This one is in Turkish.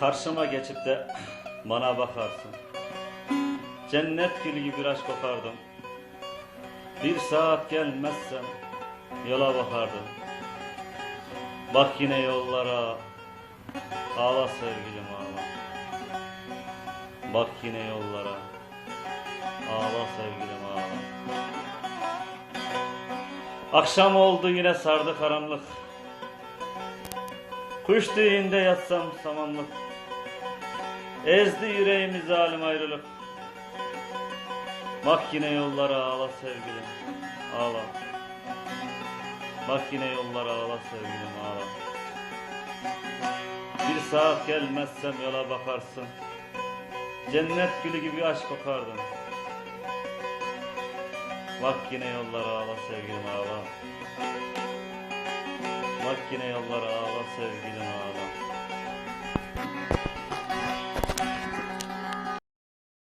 Karşıma geçip de bana bakarsın. Cennet gülü gibi aşk kokardım. Bir saat gelmezsem yola bakardım. Bak yine yollara, ağla sevgilim ağla. Bak yine yollara, ağla sevgilim Akşam oldu yine sardı karanlık. Kuş düğünde yatsam samanlık. Ezdi yüreğimi zalim ayrılık. Bak yine yollara ağla sevgilim, ağla. Bak yine yollara ağla sevgilim, ağla. Bir saat gelmezsem yola bakarsın. Cennet gülü gibi aşk kokardın. Bak yine yollara ağla sevgilim, ağla. Bak yine yollara ağla sevgilim ağla.